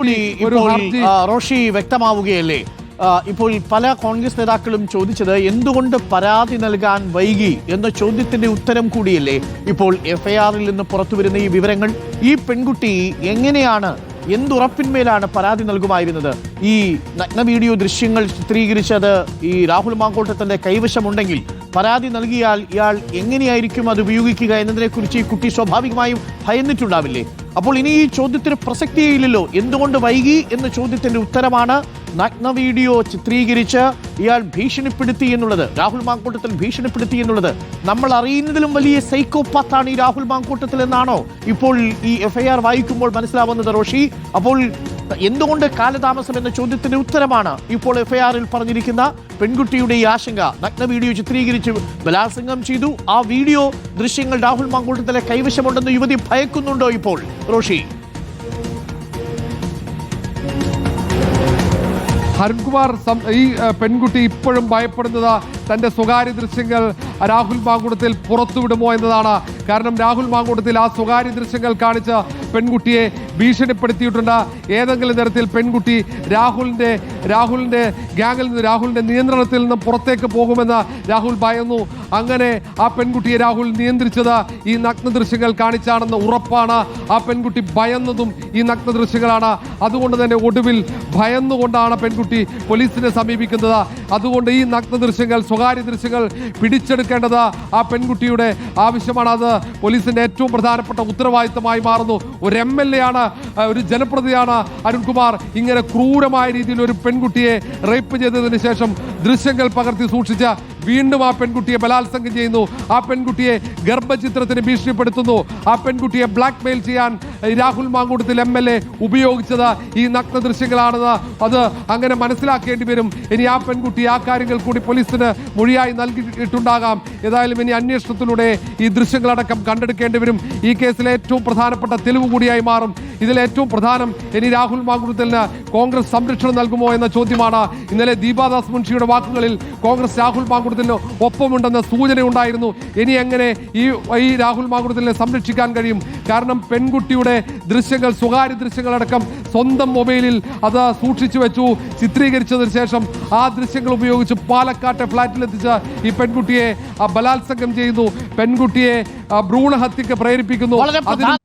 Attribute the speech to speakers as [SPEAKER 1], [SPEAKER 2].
[SPEAKER 1] ഇപ്പോൾ, റോഷി വ്യക്തമാവുകയല്ലേ? ഇപ്പോൾ പല കോൺഗ്രസ് നേതാക്കളും ചോദിച്ചത് എന്തുകൊണ്ട് പരാതി നൽകാൻ വൈകി എന്ന ചോദ്യത്തിന്റെ ഉത്തരം കൂടിയല്ലേ ഇപ്പോൾ എഫ്ഐആറിൽ നിന്ന് പുറത്തു വരുന്ന ഈ വിവരങ്ങൾ? ഈ പെൺകുട്ടി എങ്ങനെയാണ് എന്തുറപ്പിന്മേലാണ് പരാതി നൽകുമായിരുന്നത്? ഈ നഗ്ന വീഡിയോ ദൃശ്യങ്ങൾ ചിത്രീകരിച്ചത് ഈ രാഹുൽ മാങ്കോട്ടത്തിന്റെ കൈവശമുണ്ടെങ്കിൽ പരാതി നൽകിയാൽ ഇയാൾ എങ്ങനെയായിരിക്കും അത് ഉപയോഗിക്കുക എന്നതിനെക്കുറിച്ച് ഈ കുട്ടി സ്വാഭാവികമായും ഭയന്നിട്ടുണ്ടാവില്ലേ? അപ്പോൾ ഇനി ഈ ചോദ്യത്തിന് പ്രസക്തിയില്ലല്ലോ എന്തുകൊണ്ട് വൈകി എന്ന ചോദ്യത്തിന്റെ ഉത്തരമാണ് നഗ്ന വീഡിയോ ചിത്രീകരിച്ച് ഇയാൾ ഭീഷണിപ്പെടുത്തി എന്നുള്ളത്. രാഹുൽ മാങ്കൂട്ടത്തിൽ ഭീഷണിപ്പെടുത്തി എന്നുള്ളത്. നമ്മൾ അറിയുന്നതിലും വലിയ സൈക്കോപാത്താണ് ഈ രാഹുൽ മാങ്കൂട്ടത്തിൽ എന്നാണോ? ഇപ്പോൾ ഈ എഫ്ഐആർ വായിക്കുമ്പോൾ മനസ്സിലാവുന്നത് റോഷി. അപ്പോൾ എന്തുകൊണ്ട് കാലതാമസം എന്ന ചോദ്യത്തിന്റെ ഉത്തരമാണ് ഇപ്പോൾ എഫ്ഐആറിൽ പറഞ്ഞിരിക്കുന്ന പെൺകുട്ടിയുടെ ഈ ആശങ്ക. നഗ്ന വീഡിയോ ചിത്രീകരിച്ച് ബലാത്സംഗം ചെയ്തു. ആ വീഡിയോ ദൃശ്യങ്ങൾ രാഹുൽ മാങ്കൂട്ടത്തിലെ കൈവശമുണ്ടെന്ന് യുവതി ഭയക്കുന്നുണ്ടോ ഇപ്പോൾ? റോഷി.
[SPEAKER 2] അരുൺകുമാർ ഈ പെൺകുട്ടി ഇപ്പോഴും ഭയപ്പെടുന്നത് തന്റെ സ്വകാര്യ ദൃശ്യങ്ങൾ രാഹുൽ മാങ്കുടത്തിൽ പുറത്തുവിടുമോ എന്നതാണ്. കാരണം രാഹുൽ മാങ്കുടത്തിൽ ആ സ്വകാര്യ ദൃശ്യങ്ങൾ കാണിച്ച് പെൺകുട്ടിയെ ഭീഷണിപ്പെടുത്തിയിട്ടുണ്ട്. ഏതെങ്കിലും തരത്തിൽ പെൺകുട്ടി രാഹുലിന്റെ രാഹുലിന്റെ ഗ്യാങ്ങിൽ നിന്ന് രാഹുലിന്റെ നിയന്ത്രണത്തിൽ നിന്ന് പുറത്തേക്ക് പോകുമെന്ന് രാഹുൽ ഭയന്നു. അങ്ങനെ ആ പെൺകുട്ടിയെ രാഹുൽ നിയന്ത്രിച്ചത് ഈ നഗ്ന ദൃശ്യങ്ങൾ കാണിച്ചാണെന്ന് ഉറപ്പാണ്. ആ പെൺകുട്ടി ഭയന്നതും ഈ നഗ്ന ദൃശ്യങ്ങളാണ്. അതുകൊണ്ട് തന്നെ ഒടുവിൽ ഭയന്നുകൊണ്ടാണ് പെൺകുട്ടി പോലീസിനെ സമീപിക്കുന്നത്. അതുകൊണ്ട് ഈ നഗ്ന ദൃശ്യങ്ങൾ സ്വകാര്യ ദൃശ്യങ്ങൾ പിടിച്ചെടുക്കേണ്ടത് ആ പെൺകുട്ടിയുടെ ആവശ്യമാണ്. അത് പോലീസിന്റെ ഏറ്റവും പ്രധാനപ്പെട്ട ഉത്തരവാദിത്തമായി മാറുന്നു. ഒരു എം എൽ എ ആണ് ഒരു ജനപ്രതിയാണ് അരുൺകുമാർ. ഇങ്ങനെ ക്രൂരമായ രീതിയിൽ ഒരു പെൺകുട്ടിയെ റേപ്പ് ചെയ്തതിന് ശേഷം ദൃശ്യങ്ങൾ പകർത്തി സൂക്ഷിച്ച വീണ്ടും ആ പെൺകുട്ടിയെ ബലാത്സംഗം ചെയ്യുന്നു. ആ പെൺകുട്ടിയെ ഗർഭചിത്രത്തിന് ഭീഷണിപ്പെടുത്തുന്നു. ആ പെൺകുട്ടിയെ ബ്ലാക്ക് മെയിൽ ചെയ്യാൻ Rahul Mamkootathil M L A ഉപയോഗിച്ചത് ഈ നഗ്ന ദൃശ്യങ്ങളാണെന്ന് അത് അങ്ങനെ മനസ്സിലാക്കേണ്ടി വരും. ഇനി ആ പെൺകുട്ടി ആ കാര്യങ്ങൾ കൂടി പോലീസിന് മൊഴിയായി നൽകിയിട്ടുണ്ടാകാം. ഏതായാലും ഇനി അന്വേഷണത്തിലൂടെ ഈ ദൃശ്യങ്ങളടക്കം കണ്ടെടുക്കേണ്ടി വരും. ഈ കേസിലെ ഏറ്റവും പ്രധാനപ്പെട്ട തെളിവ് കൂടിയായി മാറും. ഇതിൽ ഏറ്റവും പ്രധാനം ഇനി രാഹുൽ മാങ്കുട്ടത്തിന് കോൺഗ്രസ് സംരക്ഷണം നൽകുമോ എന്ന ചോദ്യമാണ്. ഇന്നലെ ദീപാദാസ് മുൻഷിയുടെ വാക്കുകളിൽ കോൺഗ്രസ് രാഹുൽ മാങ്കുട്ടത്തിന് ഒപ്പമുണ്ടെന്ന സൂചനയുണ്ടായിരുന്നു. ഇനി എങ്ങനെ ഈ ഈ രാഹുൽ മാകുടത്തിനെ സംരക്ഷിക്കാൻ കഴിയും? കാരണം പെൺകുട്ടിയുടെ ദൃശ്യങ്ങൾ സ്വകാര്യ ദൃശ്യങ്ങളടക്കം സ്വന്തം മൊബൈലിൽ അത് സൂക്ഷിച്ചു വെച്ചു. ചിത്രീകരിച്ചതിന് ശേഷം ആ ദൃശ്യങ്ങൾ ഉപയോഗിച്ച് പാലക്കാട്ടെ ഫ്ളാറ്റിലെത്തിച്ച ഈ പെൺകുട്ടിയെ ബലാത്സംഗം ചെയ്യുന്നു പെൺകുട്ടിയെ ഭ്രൂണഹത്യക്ക് പ്രേരിപ്പിക്കുന്നു. അതിനു